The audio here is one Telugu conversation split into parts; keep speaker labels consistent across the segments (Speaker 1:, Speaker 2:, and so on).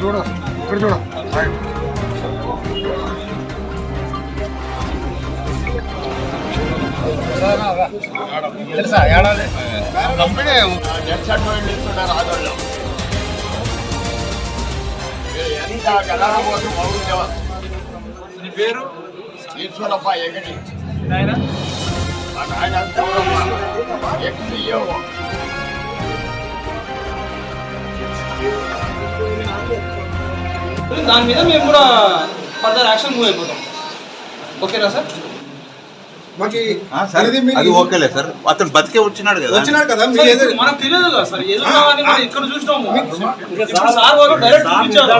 Speaker 1: చూడు ఇక్కడ చూడు తెలుసా ఏడాది
Speaker 2: కంపెనీ ఎక్సైట్మెంట్ ఇస్తున్నారు ఆదోళ్ళు ఎంత గలాల కోసం బాగుండేవా
Speaker 3: నీ పేరు?
Speaker 2: ఈశ్వరప్ప ఎగడి గౌరమ్మ ఎక్కియో
Speaker 3: దాని మీద మేము కూడా ఫర్దర్ యాక్షన్ మూవ్ అయిపోతాం. ఓకేనా సార్?
Speaker 1: మాకు
Speaker 4: అది ఓకేలే సార్. అతను బతికే వచ్చినాడు కదా.
Speaker 1: వచ్చినారు కదా
Speaker 3: తెలియదు సార్. మనం ఇక్కడ చూసినాము. చూపించారు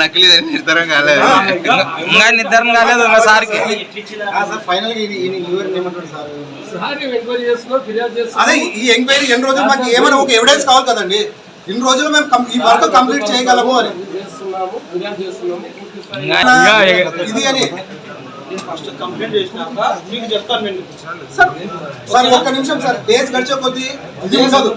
Speaker 4: నకిలీ నిర్ధారం కాలేదు.
Speaker 5: ఇంకా నిర్ధారణ కాలేదు సార్కి.
Speaker 1: ఫైనల్ అదే ఈ ఎంక్వైరీ ఎన్ని రోజులు మాకు ఏమైనా ఒక ఎవిడెన్స్ కావాలి కదండి. ఇన్ని రోజులు మేము ఈ వర్క్ కంప్లీట్ చేయగలము అని.
Speaker 3: చేస్తున్నాము ఫిర్యాదు చేస్తున్నాము.
Speaker 1: ఇది అని.
Speaker 3: ఫస్ట్ కంప్లైంట్ చేసినాక మీకు చెప్తాను నేను.
Speaker 1: సార్ ఒక్క నిమిషం సార్ డేస్ గడిచే కొద్దీ ఇది ఉండదు.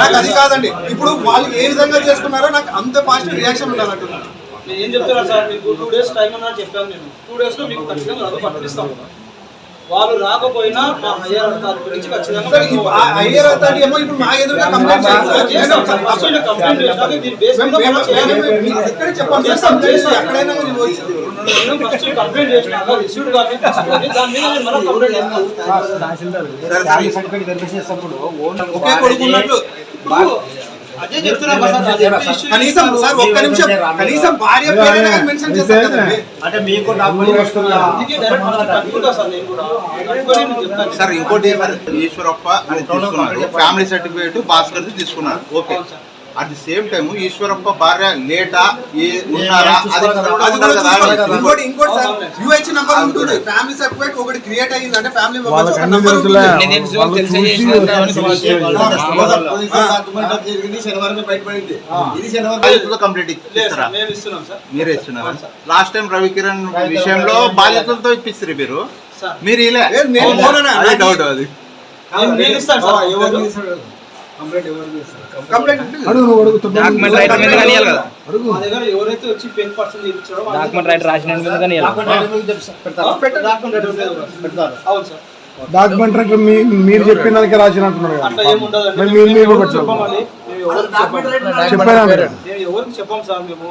Speaker 1: నాకు అది కాదండి. ఇప్పుడు వాళ్ళు ఏ విధంగా చేసుకున్నారో నాకు అంత పాజిటివ్ రియాక్షన్ ఉండాలంటున్నాను
Speaker 3: నేను ఏం చెప్తున్నా సార్ మీకు టూ డేస్ టైం అన్నా చెప్పాను నేను. టూ డేస్లో మీకు ఖచ్చితంగా పట్టిస్తాం వాళ్ళు రాకపోయినా మా హయ్యర్ అధికారి గురించి ఖచ్చితంగా
Speaker 1: ఏమో ఇప్పుడు మా ఎదురుగా కంప్లైంట్
Speaker 3: కంప్లైంట్ చేసినాక దీని బేస్
Speaker 1: ఎక్కడ. ఎక్కడైనా ఒకే
Speaker 3: సార్, అది ఎంత issue
Speaker 1: కనీసం సార్? ఒక్క నిమిషం కనీసం భార్య పేరైనా మెన్షన్ చేస్తారు కదండి
Speaker 3: అందుకే డైరెక్ట్ ఫస్ట్ కట్టుకుంటా సార్ నేను కూడా. కట్టుకొని నేను చెప్తాను.
Speaker 4: సార్ ఇంకోటి ఈశ్వరప్ప అని తీసుకున్నాడు. ఫ్యామిలీ సర్టిఫికేట్ భాస్కర్ తీసుకున్నాడు.
Speaker 3: Okay.
Speaker 4: At the same time Eshwarappa భార్య లేటా ఏ ఉన్నారా.
Speaker 1: ఇంకోటి ఇంకోటి సార్
Speaker 3: అవును.
Speaker 1: యూహెచ్ నంబర్ ఉంటుంది. ఫ్యామిలీ సర్టిఫికేట్ ఒకటి క్రియేట్ అయ్యింది అంటే ఫ్యామిలీ మెంబర్స్
Speaker 4: కంప్లీట్ మీరే ఇస్తున్నారా? లాస్ట్ టైం రవికిరణ్ విషయంలో బాధితులతో ఇప్పిస్తారు మీరు?
Speaker 3: సార్.
Speaker 4: మీరు ఇలా? డౌట్ అది
Speaker 3: నేను- ఇస్తాను
Speaker 1: కంప్లైంట్
Speaker 6: అడుగు
Speaker 5: డాక్యుమెంట్ రైటర్ మీద కానీ కదా?
Speaker 6: అడుగు.
Speaker 3: మా దగ్గర ఎవరైతే వచ్చి పెన్ పర్సన్ చేయించారో వాళ్ళకి-
Speaker 5: డాక్యుమెంట్ రైటర్ రాసిన మీద కానీ
Speaker 3: డాక్యుమెంట్ రైటర్ పెడతారు. అవును సార్.
Speaker 6: డాక్యుమెంట్ రైటర్ మీ మీరు చెప్పిన దానికి రాసినట్టున్నారు కదా.
Speaker 3: అట్లా ఏముండదండి
Speaker 6: మరి
Speaker 3: మేము మేము ఎవరికి చెప్పాం సార్ మేము?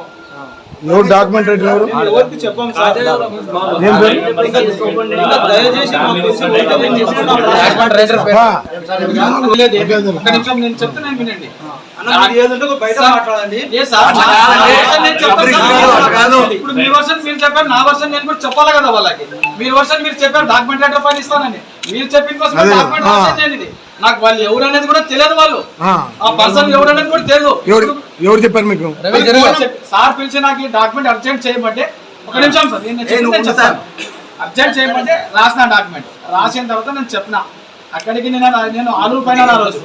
Speaker 6: ఎవరు డాక్యుమెంట్ ఎవరు.
Speaker 3: ఇప్పుడు మీ వర్షన్ మీరు చెప్పారు నా వర్షన్ నేను కూడా చెప్పాలి కదా వాళ్ళకి. మీరు వర్షన్ మీరు చెప్పారు డాక్యుమెంట్ లెటర్ పని మీరు చెప్పిన కోసం డాక్యుమెంట్ నాకు వాళ్ళు ఎవరు అనేది కూడా తెలియదు వాళ్ళు
Speaker 6: ఆ.
Speaker 3: పర్సన్ ఎవరు అనేది కూడా తెలియదు
Speaker 6: ఎవరు చెప్పారు మీకు
Speaker 3: సార్ పిలిచి నాకు ఈ డాక్యుమెంట్ అర్జెంట్ చేయమంటే ఒక నిమిషం సార్ నేను అర్జెంట్ చేయమంటే రాసిన డాక్యుమెంట్ రాసిన తర్వాత నేను చెప్పిన అక్కడికి నేను నేను ఆలూ పైన ఆ రోజు.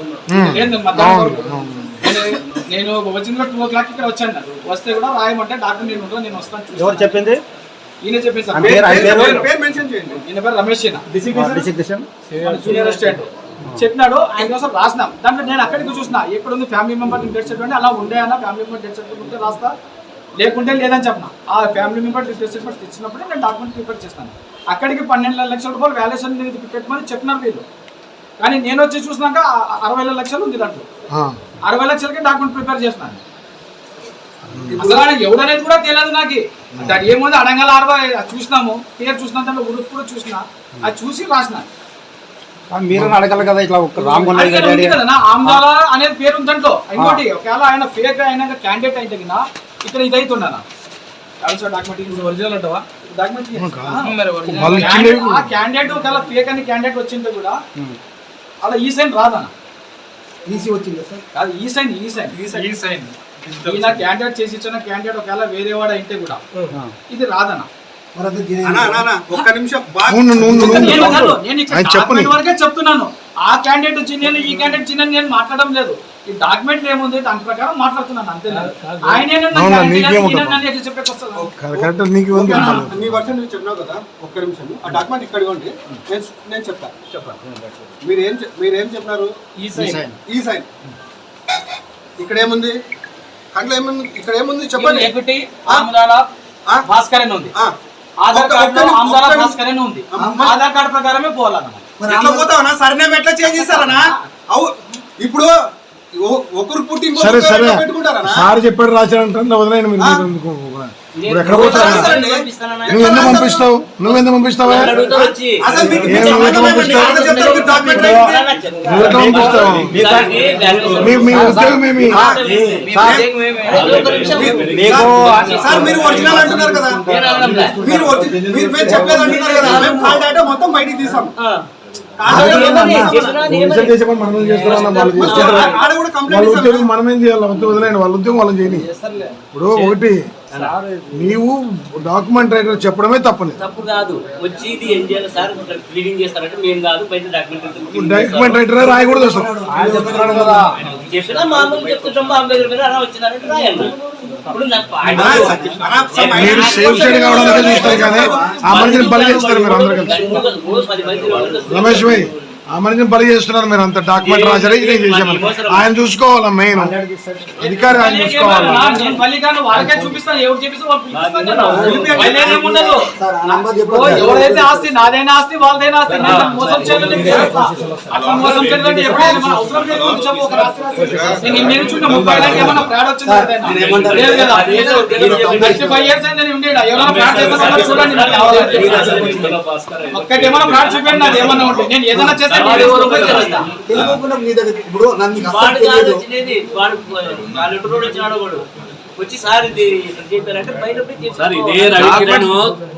Speaker 3: నేను- వచ్చిన కూడా టూ ఓ క్లాక్ ఇక్కడ వచ్చాను. వస్తే కూడా రాయమంటే డాక్టర్ నేను ఉంటాను నేను వస్తాను.
Speaker 5: ఎవరు చెప్పింది
Speaker 3: ఈయన చెప్పింది సార్
Speaker 5: ఆయన పేరు-
Speaker 3: ఈయన రమేష్ జూనియర్ అసిస్టెంట్ చెప్పినాడు ఆయన కోసం రాసినాం. దాంట్లో నేను అక్కడికి చూసిన ఎక్కడ ఉంది ఫ్యామిలీ మెంబర్ డెత్ సర్టిఫికేట్ అలా ఉండే అన్న ఫ్యామిలీ మెంబర్ డెత్ సర్టిఫికేట్ ఉంటే రాస్తా లేకుంటే లేదని చెప్పిన. ఆ ఫ్యామిలీ మెంబర్ డెత్ సర్టిఫికేట్ ఇచ్చినప్పుడే నేను డాక్యుమెంట్ ప్రిపేర్ చేస్తాను. అక్కడికి పన్నెండు లక్షల రూపాయలు వాల్యుయేషన్ పెట్టమని చెప్పినారు వీళ్ళు. కానీ నేను వచ్చి చూసినాక అరవై వేల లక్షలు ఉంది దాంట్లో. అరవై లక్షలకి డాక్యుమెంట్ ప్రిపేర్ చేసినాను. అసలు ఆయన ఎవడనేది కూడా తెలియదు నాకు. దాని ఏముంది అడంగల అరవై చూసినాము. పేరు చూసినా దాంట్లో ఉరుపు కూడా చూసిన. అది చూసి రాసిన.
Speaker 6: ఆ, మీరు అడగల కదా ఇట్లా ఒక రామ్ గొల్ల
Speaker 3: ఇక్కడ ఉంది కదా నా ఆమ్దాల అనేది పేరు ఉంది దాంట్లో. ఇంకోటి ఒకవేళ ఆయన ఫేక్ అయినా క్యాండిడేట్ అయితే గినా ఇక్కడ ఇది డాక్యుమెంట్ ఒరిజినల్ అంటావా ఆ క్యాండిడేట్ ఒకవేళ ఫేక్ అని క్యాండిడేట్ వచ్చింటే కూడా అలా ఈ సైన్ రాదన్న
Speaker 1: ఈసీ వచ్చింది సార్?
Speaker 3: కాదు ఈ సైన్ ఈ సైన్ ఈ సైన్ ఈయన క్యాండిడేట్ చేసి ఇచ్చిన క్యాండిడేట్ ఒకవేళ వేరే వాడు అయితే కూడా ఇది రాదన్న
Speaker 1: ఒక్క నిమిషం.
Speaker 3: నేను
Speaker 6: చెప్పని.
Speaker 3: వరకే చెప్తున్నాను. ఆ క్యాండిడేట్ చిన్న ఈ క్యాండిడేట్ చిన్న నేను మాట్లాడడం లేదు. ఈ డాక్యుమెంట్ ఏముంది? దాని ప్రకారం మాట్లాడుతున్నాను అంతే. ఆయనే చెప్పేకొస్తాను?
Speaker 1: నా- వర్షన్ నువ్వు చెప్పినావు కదా ఒక్క నిమిషం. ఆ డాక్యుమెంట్ ఇక్కడ ఇవ్వండి. నేను నేను చెప్తా. మీరు ఏం మీరు ఏం చెప్పినారు?
Speaker 3: ఈ సైన్
Speaker 1: ఈ సైన్ ఇక్కడ ఏముంది? అందులో ఏముంది? ఇక్కడ ఏముంది? చెప్పండి.
Speaker 3: ఎక్విటీ? భాస్కర్ అని ఉంది.
Speaker 1: ఆ.
Speaker 3: ఆధార్ కార్డు భాస్కర్ అని ఉంది. ఆధార్ కార్డు ప్రకారమే పోవాలన్నమాట.
Speaker 1: మరి ఎట్లా పోతావనా సర్నేమ్ ఎట్లా చేంజ్ చేస్తారనా? అవు ఇప్పుడు ఒకరు పుట్టి
Speaker 6: సరే సరే. సార్ చెప్పాడు రాశాడంటే వదిలేను మీరు? ఇప్పుడు ఎక్కడ పోతారు
Speaker 1: రాస్తారండి.
Speaker 6: నువ్వు ఎందుకు పంపిస్తావు? నువ్వు ఎందుకు పంపిస్తావా? నువ్వు? పంపిస్తావు? ఎట్లా మీ ఉద్యోగం ఏమి?
Speaker 1: మీరు ఒరిజినల్ అంటున్నారు కదా. మీరు మీరు అంటున్నారు కదా. మేము కాల్ డేటా మొత్తం బయటికి తీసాం.
Speaker 6: వాళ్ళు ఉద్యోగం మనం ఏం చేయాలి? వదిలేండి వాళ్ళ ఉద్యోగం వాళ్ళని చేయని. ఇప్పుడు ఒకటి నీవు డాక్యుమెంట్ రైటర్ చెప్పడమే తప్పని
Speaker 7: తప్పు కాదు. వచ్చి ఇది ఏం చేయాలి సార్? క్లీనింగ్ చేస్తారంటే మేము కాదు బయట డాక్యుమెంట్
Speaker 6: డాక్యుమెంట్ రైటర్ రాయకూడదు అసలు
Speaker 7: చెప్పినా మామూలు చెప్తుంటాం మా దగ్గర అలా వచ్చినారంటే రాయండి ఇప్పుడు నాకు
Speaker 1: అనా, అనా, some
Speaker 6: మీరు
Speaker 1: idea-
Speaker 6: సేఫ్ సైడ్ కావడానికి చూస్తారు కానీ ఆ మనిషిని బలి చేస్తారు మీరు అందరు కలిసి.
Speaker 7: రోజు పది మంది వాళ్ళు
Speaker 6: రమేష్ భాయ్ ఆ మనిషిని బలి చేస్తున్నారు మీరు అంత డాక్యుమెంట్ రాశారు? ఇదే చేసామని ఆయన చూసుకోవాలా మెయిన్ అధికారి ఆయన చూసుకోవాలా?
Speaker 3: నేను పల్లికాను వాళ్ళకే చూపిస్తాను ఎవరు చూపిస్తాను వాళ్ళు పిలిపిస్తాను నేను. వాళ్ళేం ఏముండదు. ఓ, ఎవరైతే ఆస్తి నాదైనా ఆస్తి వాళ్ళదైనా ఆస్తి నేను మోసం చేయలేదు నేను చెప్తా. అట్లా మోసం చేయలేదు ఎప్పుడైనా మన అవసరం లేదు ముందు చెప్పు ఒక రాస్తి రాసి. నేను నేను చూసిన ముప్పై ఏళ్ళకి ఏమన్నా ఫ్రాడ్ వచ్చిందా ఏదైనా? లేదు కదా. థర్టీ ఫైవ్ ఇయర్స్ అయింది నేను ఉండేడా? ఎవరైనా ఫ్రాడ్ చేస్తాను చూడండి నాకు కావాలంటే. ఒక్కటి ఏమైనా ఫ్రాడ్ చూపించండి నాది ఏమన్నా ఉంటే. నేను ఏదైనా చేస్తే
Speaker 8: తెలియకుండా మీ దగ్గర ఇప్పుడు నన్ను
Speaker 7: వచ్చి సార్ ఇది చెప్పారంటే
Speaker 9: సార్ ఇదే రవికిరణ్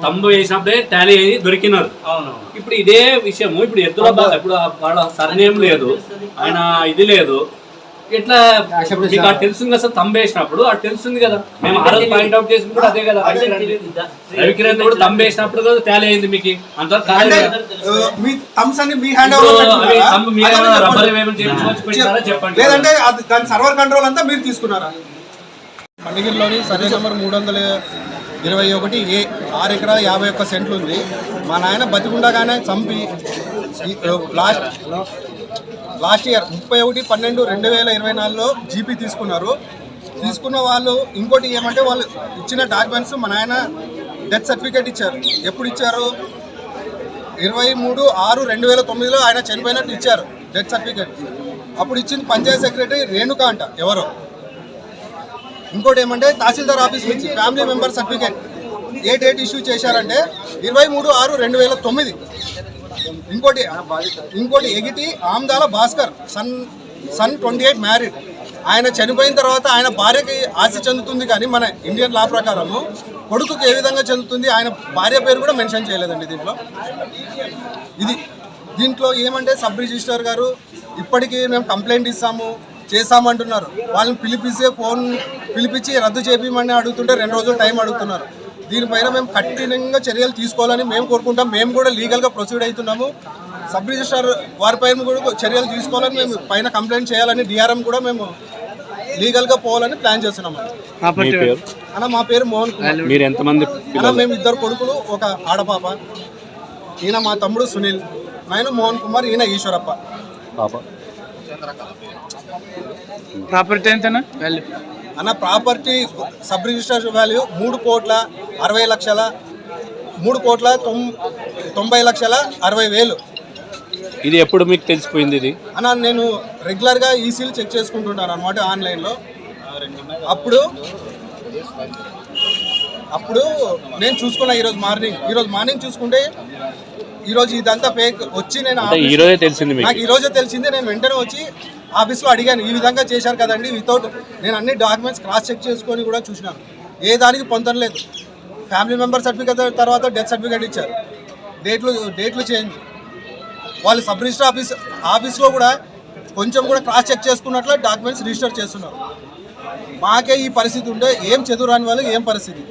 Speaker 9: తమ్ము వేసినప్పుడే టాలీ అయ్యి దొరికినారు.
Speaker 7: అవును.
Speaker 9: ఇప్పుడు ఇదే విషయము ఇప్పుడు ఎద్దుల బా- ఇప్పుడు ఆ వాళ్ళ సర్నేం లేదు ఆయన ఇది లేదు. ఇట్లా మీకు అది తెలుస్తుంది కదా సార్ తంబు వేసినప్పుడు అది తెలుస్తుంది కదా. మేము ఆ రోజు పాయింట్ అవుట్ చేసింది కూడా అదే కదా రవికిరణ్ కూడా తంబు వేసినప్పుడు కదా టాలీ అయింది మీకు. అంతవరకు
Speaker 1: మీ థమ్స్ అన్ని మీ హ్యాండ్ ఓవర్
Speaker 9: రబ్బర్ ఏమైనా చేయించుకోవచ్చు చెప్పండి.
Speaker 1: లేదంటే దాని సర్వర్ కంట్రోల్ అంతా మీరు తీసుకున్నారా?
Speaker 10: మండగిరిలోని సర్వే నెంబర్ మూడు వందల ఇరవై ఒకటి ఏ ఆరు ఎకరాల యాభై ఒక్క సెంట్లు ఉంది. మా నాయన బతికుండగానే చంపి లాస్ట్ లాస్ట్ ఇయర్ ముప్పై ఒకటి పన్నెండు రెండు వేల ఇరవై నాలుగులో జీపీ తీసుకున్నారు. తీసుకున్న వాళ్ళు ఇంకోటి ఏమంటే వాళ్ళు ఇచ్చిన డాక్యుమెంట్స్ మా నాయన డెత్ సర్టిఫికేట్ ఇచ్చారు. ఎప్పుడు ఇచ్చారు? ఇరవై మూడు ఆరు రెండు వేల తొమ్మిదిలో ఆయన చనిపోయినట్టు ఇచ్చారు డెత్ సర్టిఫికేట్ అప్పుడు ఇచ్చింది పంచాయత్ సెక్రటరీ రేణుకా అంట ఎవరో. ఇంకోటి ఏమంటే తహసీల్దార్ ఆఫీస్ నుంచి ఫ్యామిలీ మెంబర్ సర్టిఫికేట్ ఏ డేట్ ఇష్యూ చేశారంటే ఇరవై మూడు ఆరు రెండు వేల తొమ్మిది. ఇంకోటి ఇంకోటి ఎగిటి ఆమ్దాల Bhaskar son son twenty eight married. ఆయన చనిపోయిన తర్వాత ఆయన భార్యకి ఆస్తి చెందుతుంది కానీ మన ఇండియన్ లా ప్రకారము కొడుకుకి ఏ విధంగా చెందుతుంది ఆయన భార్య పేరు కూడా మెన్షన్ చేయలేదండి దీంట్లో. ఇది దీంట్లో ఏమంటే సబ్ రిజిస్టర్ గారు ఇప్పటికీ మేము కంప్లైంట్ ఇస్తాము చేస్తామంటున్నారు వాళ్ళని పిలిపిస్తే ఫోన్ పిలిపించి రద్దు చేపించమని అడుగుతుంటే రెండు రోజులు టైం అడుగుతున్నారు. దీనిపైన మేము కఠినంగా చర్యలు తీసుకోవాలని మేము కోరుకుంటాం. మేము కూడా లీగల్గా ప్రొసీడ్ అవుతున్నాము. సబ్ రిజిస్టర్ వారిపైన కూడా చర్యలు తీసుకోవాలని మేము పైన కంప్లైంట్ చేయాలని డిఆర్ఎం కూడా మేము లీగల్గా పోవాలని ప్లాన్ చేస్తున్నాము. అన్న మా పేరు మోహన్ కుమార్.
Speaker 9: మీరు ఎంతమంది
Speaker 10: అన్న మేము ఇద్దరు కొడుకులు ఒక ఆడపాప. ఈయన మా తమ్ముడు సునీల్. నేను మోహన్ కుమార్ ఈయన ఈశ్వరప్ప.
Speaker 5: ప్రాపర్టీ ఎంతనా?
Speaker 10: అన్న ప్రాపర్టీ సబ్ రిజిస్టర్ వాల్యూ మూడు కోట్ల అరవై లక్షల మూడు కోట్ల తొం తొంభై లక్షల అరవై వేలు.
Speaker 9: ఇది ఎప్పుడు మీకు తెలిసిపోయింది ఇది?
Speaker 10: అన్న నేను రెగ్యులర్గా ఈసీలు చెక్ చేసుకుంటుంటాను అనమాట ఆన్లైన్లో. అప్పుడు అప్పుడు నేను చూసుకున్నా ఈరోజు మార్నింగ్. ఈరోజు మార్నింగ్ చూసుకుంటే ఈరోజు ఇదంతా ఫేక్ వచ్చి నేను
Speaker 9: ఈ రోజే తెలిసింది
Speaker 10: నాకు ఈ రోజే తెలిసిందే. నేను వెంటనే వచ్చి ఆఫీస్లో అడిగాను. ఈ విధంగా చేశారు కదండి వితౌట్ నేను అన్ని డాక్యుమెంట్స్ క్రాస్ చెక్ చేసుకొని కూడా చూసినాను ఏ దానికి పొందడం లేదు. ఫ్యామిలీ మెంబర్ సర్టిఫికేట్ తర్వాత డెత్ సర్టిఫికేట్ ఇచ్చారు. డేట్లు డేట్లు చేంజ్ వాళ్ళు సబ్ రిజిస్టర్ ఆఫీస్ ఆఫీస్లో కూడా కొంచెం కూడా క్రాస్ చెక్ చేసుకున్నట్లు డాక్యుమెంట్స్ రిజిస్టర్ చేస్తున్నారు. మాకే ఈ పరిస్థితి ఉంటే ఏం చదువురాని వాళ్ళు ఏం పరిస్థితి?